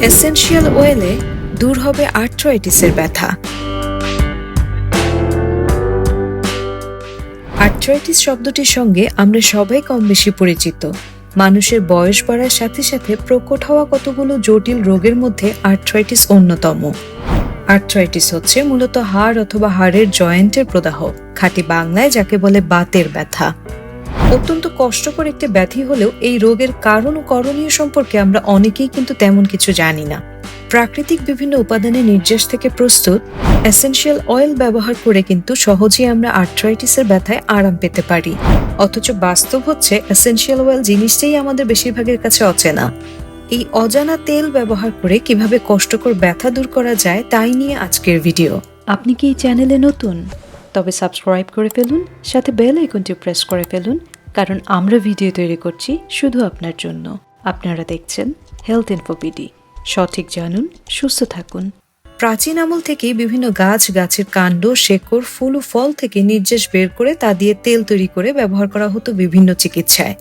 Essential ওয়েলে দূর হবে আর্থ্রাইটিসের ব্যথা। আর্থ্রাইটিস শব্দটির সঙ্গে আমরা সবাই কম বেশি পরিচিত। মানুষের বয়স বাড়ার সাথে সাথে প্রকট হওয়া কতগুলো জটিল রোগের মধ্যে আর্থ্রাইটিস অন্যতম। আর্থ্রাইটিস হচ্ছে মূলত হাড় অথবা হাড়ের জয়েন্টের প্রদাহ, খাঁটি বাংলায় যাকে বলে বাতের ব্যথা। অত্যন্ত কষ্টকর একটি ব্যাধি হলেও এই রোগের কারণ ও করণীয় সম্পর্কে আমরা অনেকেই কিন্তু তেমন কিছু জানি না। প্রাকৃতিক বিভিন্ন উপাদানের নির্যাস থেকে প্রস্তুত এসেনশিয়াল অয়েল ব্যবহার করে কিন্তু সহজেই আমরা আর্থ্রাইটিসের ব্যথায় আরাম পেতে পারি। অথচ বাস্তব হচ্ছে এসেনশিয়াল অয়েল জিনিসটাই আমাদের বেশিরভাগের কাছে অচেনা। এই অজানা তেল ব্যবহার করে কীভাবে কষ্টকর ব্যথা দূর করা যায় তাই নিয়ে আজকের ভিডিও। আপনি কি এই চ্যানেলে নতুন? তবে সাবস্ক্রাইব করে ফেলুন, সাথে বেল আইকনটি প্রেস করে ফেলুন কারণ আমরা ভিডিও তৈরি করছি শুধু আপনার জন্য। আপনারা দেখছেন হেলথ ইনফোপিডি সঠিক জানুন, সুস্থ থাকুন। প্রাচীন আমল থেকেই বিভিন্ন গাছ, গাছের কাণ্ড, শেকড়, ফুল ও ফল থেকে নির্যাস বের করে তা দিয়ে তেল তৈরি করে ব্যবহার করা হতো বিভিন্ন চিকিৎসায়।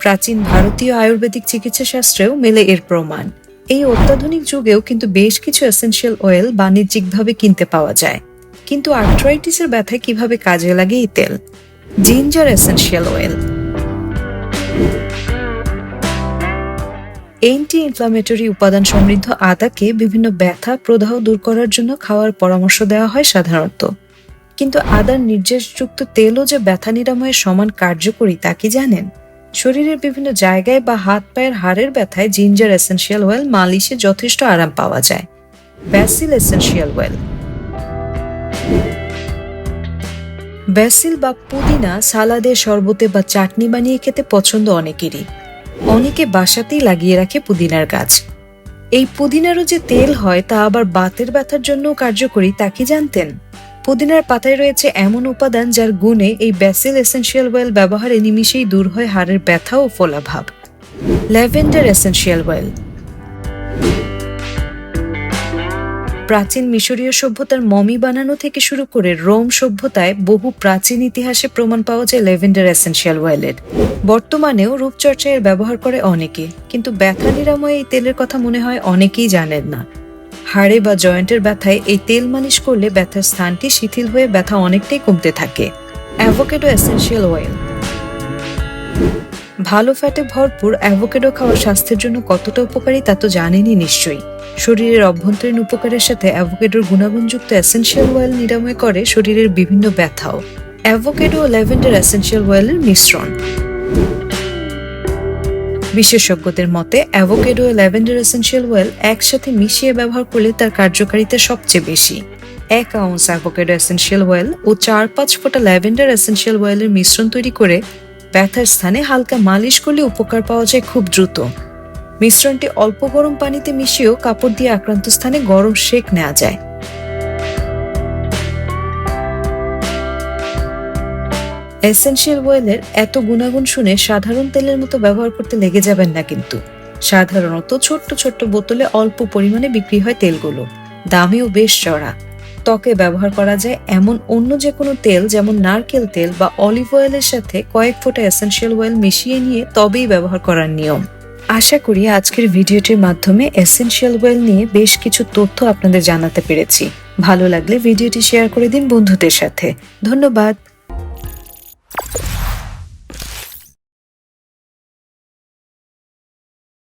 প্রাচীন ভারতীয় আয়ুর্বেদিক চিকিৎসা শাস্ত্রেও মেলে এর প্রমাণ। এই অত্যাধুনিক যুগেও কিন্তু বেশ কিছু এসেনশিয়াল অয়েল বাণিজ্যিকভাবে কিনতে পাওয়া যায়। কিন্তু আর্থ্রাইটিসের ব্যথায় কীভাবে কাজে লাগে এই তেল? Ginger essential oil anti inflammatory উপাদান সমৃদ্ধ আদাকে বিভিন্ন ব্যথা, প্রদাহ দূর করার জন্য খাওয়ার পরামর্শ দেওয়া হয় সাধারণত। কিন্তু আদার নির্যাসযুক্ত তেলও যে ব্যথা নিরাময়ের সমান কার্যকরী তা কি জানেন? শরীরের বিভিন্ন জায়গায় বা হাত পায়ের হাড়ের ব্যথায় জিঞ্জার এসেনশিয়াল অয়েল মালিশে যথেষ্ট আরাম পাওয়া যায়। ব্যাসিল এসেনশিয়াল অয়েল ব্যাসিল বা পুদিনা সালাদে শরবতে বা চাটনি বানিয়ে খেতে পছন্দ অনেকেরই। অনেকে বাসাতেই লাগিয়ে রাখে পুদিনার গাছ। এই পুদিনারও যে তেল হয় তা আবার বাতের ব্যথার জন্য কার্যকরী, তা কি জানতেন? পুদিনার পাতায় রয়েছে এমন উপাদান যার গুণে এই ব্যাসিল এসেনশিয়াল অয়েল ব্যবহারে নিমিশেই দূর হয় হাড়ের ব্যথা ও ফোলাভাব। ল্যাভেন্ডার এসেনশিয়াল অয়েল প্রাচীন মিশরীয় সভ্যতার মমি বানানো থেকে শুরু করে রোম সভ্যতায় বহু প্রাচীন ইতিহাসে প্রমাণ পাওয়া যায় লেভেন্ডার এসেনশিয়াল অয়েলের বর্তমানেও রূপচর্চায় এর ব্যবহার করে অনেকে, কিন্তু ব্যথা নিরাময়ে এই তেলের কথা মনে হয় অনেকেই জানেন না। হাড়ে বা জয়েন্টের ব্যথায় এই তেল মালিশ করলে ব্যথার স্থানটি শিথিল হয়ে ব্যথা অনেকটাই কমতে থাকে। অ্যাভোকেডো এসেনশিয়াল অয়েল ভালো ফ্যাটে ভরপুর অ্যাভোকেডো খাওয়া স্বাস্থ্যের জন্য কতটা উপকারী তা তো জানেনই নিশ্চয়ই। শরীরের অভ্যন্তরীণ উপকারের সাথে অ্যাভোকেডোর গুণাগুণযুক্ত এসেনশিয়াল অয়েল নিরাময় করে শরীরের বিভিন্ন ব্যথাও। অ্যাভোকেডো ল্যাভেন্ডার এসেনশিয়াল অয়েলের মিশ্রণ। বিশেষজ্ঞদের মতে অ্যাভোকেডো ল্যাভেন্ডার এসেনশিয়াল অয়েল একসাথে মিশিয়ে ব্যবহার করলে তার কার্যকারিতা সবচেয়ে বেশি। এক আউন্স অ্যাভোকেডো এসেনশিয়াল অয়েল ও চার পাঁচ ফোঁটা ল্যাভেন্ডার এসেনশিয়াল অয়েলের মিশ্রণ তৈরি করে ব্যথার স্থানে হালকা মালিশ করলে উপকার পাওয়া যায় খুব দ্রুত। মিশ্রণটি অল্প গরম পানিতে মিশিয়েও কাপড় দিয়ে আক্রান্ত স্থানে গরম সেক নেওয়া যায়। এসেনশিয়াল অয়েলের এত গুণাগুণ শুনে সাধারণ তেলের মতো ব্যবহার করতে লেগে যাবেন না কিন্তু। সাধারণত ছোট্ট ছোট্ট বোতলে অল্প পরিমাণে বিক্রি হয় তেলগুলো। দামেও বেশ চড়া। ত্বকে ব্যবহার করা যায় এমন অন্য যে কোনো তেল, যেমন নারকেল তেল বা অলিভ অয়েলের সাথে কয়েক ফোঁটা এসেনশিয়াল অয়েল মিশিয়ে নিয়ে তবেই ব্যবহার করার নিয়ম। আশা করি আজকের ভিডিওটির মাধ্যমে এসেনশিয়াল অয়েল নিয়ে বেশ কিছু তথ্য আপনাদের জানাতে পেরেছি। ভালো লাগলে ভিডিওটি শেয়ার করে দিন বন্ধুদের সাথে। ধন্যবাদ।